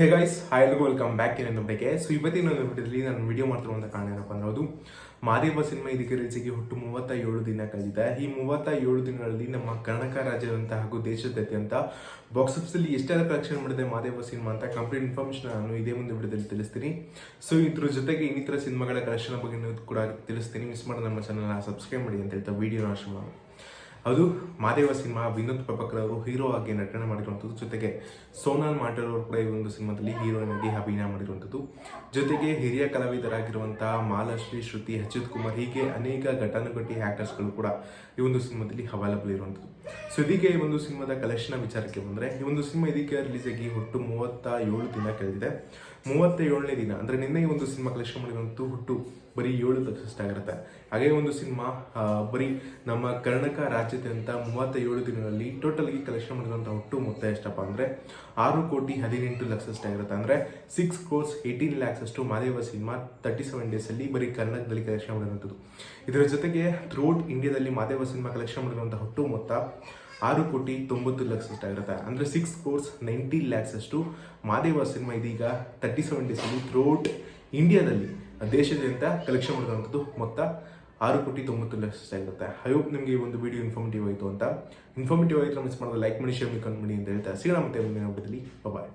ಹೇ guys hi ಎಲ್ಗೂ welcome back ಇನ್ನೊಂದು ಬಗ್ಗೆ ಸೊ ಇವತ್ತಿನ ಒಂದು ನಾನು ವಿಡಿಯೋ ಮಾಡ್ತಿರುವಂಥ ಕಾರಣ ಏನಪ್ಪ ಅನ್ನೋದು ಮಾದೇವ ಸಿನಿಮಾ ಇದಕ್ಕೆ ರೀಸಿಗೆ ಹುಟ್ಟು ಮೂವತ್ತ ಏಳು ದಿನ ಕಳೆದಿದೆ. ಈ ಮೂವತ್ತ ಏಳು ದಿನಗಳಲ್ಲಿ ನಮ್ಮ ಕರ್ನಾಟಕ ರಾಜ್ಯದಂತ ಹಾಗೂ ದೇಶದಾದ್ಯಂತ ಬಾಕ್ಸ್ ಆಫೀಸಲ್ಲಿ ಎಷ್ಟೆಲ್ಲ ಕಲೆಕ್ಷನ್ ಮಾಡಿದೆ ಮಾದೇವ ಸಿನಿಮಾ ಅಂತ ಕಂಪ್ಲೀಟ್ ಇನ್ಫಾರ್ಮೇಷನ್ ನಾನು ಇದೇ ಮುಂದೆ ವಿಡಿಯೋದಲ್ಲಿ ತಿಳಿಸ್ತೀನಿ. ಸೊ ಇದ್ರ ಜೊತೆಗೆ ಇನ್ನಿತರ ಸಿನಿಮಾಗಳ ಕಲೆಕ್ಷನ್ ಬಗ್ಗೆ ಕೂಡ ತಿಳಿಸ್ತೀನಿ. ಮಿಸ್ ಮಾಡಿ ನಮ್ಮ ಚಾನಲ್ನ ಸಬ್ಸ್ಕ್ರೈಬ್ ಮಾಡಿ ಅಂತ ಹೇಳ್ತಾ ವಿಡಿಯೋ ನಾಶ ಮಾಡೋಣ. ಅದು ಮಾದೇವ ಸಿನಿಮಾ, ವಿನೋದ್ ಪ್ರಭಾಕರ್ ಅವರು ಹೀರೋ ಆಗಿ ನಟನೆ ಮಾಡಿರುವಂಥದ್ದು. ಜೊತೆಗೆ ಸೋನಾಲ್ ಮಾಟರ್ ಅವರು ಕೂಡ ಈ ಒಂದು ಸಿನಿಮಾದಲ್ಲಿ ಹೀರೋಯಿನ್ ಆಗಿ ಅಭಿನಯ ಮಾಡಿರುವಂಥದ್ದು. ಜೊತೆಗೆ ಹಿರಿಯ ಕಲಾವಿದರಾಗಿರುವಂತಹ ಮಾಲಾಶ್ರೀ, ಶ್ರುತಿ ಅಚ್ಯುತ್ ಕುಮಾರ್ ಹೀಗೆ ಅನೇಕ ಘಟಾನುಘಟಿ ಆಕ್ಟರ್ಸ್ಗಳು ಕೂಡ ಈ ಒಂದು ಸಿನಿಮಾದಲ್ಲಿ ಅವೈಲಬಲ್ ಇರುವಂಥದ್ದು. ಸೊ ಈ ಒಂದು ಸಿನಿಮಾದ ಕಲೆಕ್ಷನ್ ವಿಚಾರಕ್ಕೆ ಬಂದರೆ, ಈ ಒಂದು ಸಿನಿಮಾ ಇದಕ್ಕೆ ರಿಲೀಸ್ ಆಗಿ ಒಟ್ಟು ಮೂವತ್ತ ಏಳು ದಿನ ಕಳೆದಿದೆ. ಮೂವತ್ತ ಏಳನೇ ದಿನ, ಅಂದರೆ ನಿನ್ನೆ ಈ ಒಂದು ಸಿನಿಮಾ ಕಲೆಕ್ಷನ್ ಮಾಡಿದಂತೂ ಹುಟ್ಟು ಬರೀ ಏಳು ಲಕ್ಷ ಆಗಿರುತ್ತೆ. ಹಾಗೆ ಒಂದು ಸಿನಿಮಾ ಬರೀ ನಮ್ಮ ಕರ್ನಾಟಕ ರಾಜ್ಯಾದ್ಯಂತ ಮೂವತ್ತ ಏಳು ದಿನಗಳಲ್ಲಿ ಟೋಟಲ್ ಆಗಿ ಕಲೆಕ್ಷನ್ ಮಾಡಿದಂಥ ಒಟ್ಟು ಮೊತ್ತ ಎಷ್ಟಪ್ಪ ಅಂದರೆ, ಆರು ಕೋಟಿ ಹದಿನೆಂಟು ಲಕ್ಷ ಆಗಿರುತ್ತೆ. ಅಂದರೆ ಸಿಕ್ಸ್ ಕ್ರೋರ್ಸ್ ಏಯ್ಟೀನ್ ಲ್ಯಾಕ್ಸ್ ಅಷ್ಟು ಮಾದೇವ ಸಿನಿಮಾ ತರ್ಟಿ ಸೆವೆನ್ ಡೇಸಲ್ಲಿ ಬರೀ ಕರ್ನಾಟಕದಲ್ಲಿ ಕಲೆಕ್ಷನ್ ಮಾಡಿದಂಥದ್ದು ಇದರ ಜೊತೆಗೆ ಥ್ರೂಔಟ್ ಇಂಡಿಯಾದಲ್ಲಿ ಮಾದೇವ ಸಿನಿಮಾ ಕಲೆಕ್ಷನ್ ಮಾಡಿರುವಂಥ ಒಟ್ಟು ಮೊತ್ತ ಆರು ಕೋಟಿ ತೊಂಬತ್ತು ಲಕ್ಷ ಆಗಿರುತ್ತೆ. ಅಂದರೆ ಸಿಕ್ಸ್ ಕೋರ್ಸ್ ನೈಂಟಿ ಲ್ಯಾಕ್ಸ್ ಅಷ್ಟು. ಮಾದೇವ ಸಿನಿಮಾ ಇದೀಗ ತರ್ಟಿ ಸೆವೆನ್ ಡೇಸಲ್ಲಿ ಥ್ರೂಔಟ್ ಇಂಡಿಯಾದಲ್ಲಿ ದೇಶಾದ್ಯಂತ ಕಲೆಕ್ಷನ್ ಮಾಡಿದಂಥದ್ದು ಮೊತ್ತ ಆರು ಕೋಟಿ ತೊಂಬತ್ತು ಲಕ್ಷ ಆಗಿರುತ್ತೆ. ಐ ಹೋಪ್ ನಿಮಗೆ ಒಂದು ವಿಡಿಯೋ ಇನ್ಫಾರ್ಮೇಟಿವ್ ಆಯಿತು ಅಂತ. ಇನ್ಫಾರ್ಮೇಟಿವ್ ಆಯಿತು ಮಿಸ್ ಮಾಡೋದು ಲೈಕ್ ಮಾಡಿ ಶೇರ್ ಮಾಡಿ ಕಮೆಂಟ್ ಮಾಡಿ ಅಂತ ಹೇಳ್ತಾ. ಸಿಗೋಣ ಮತ್ತೆ ಮುಂದಿನ ಬಾಯ್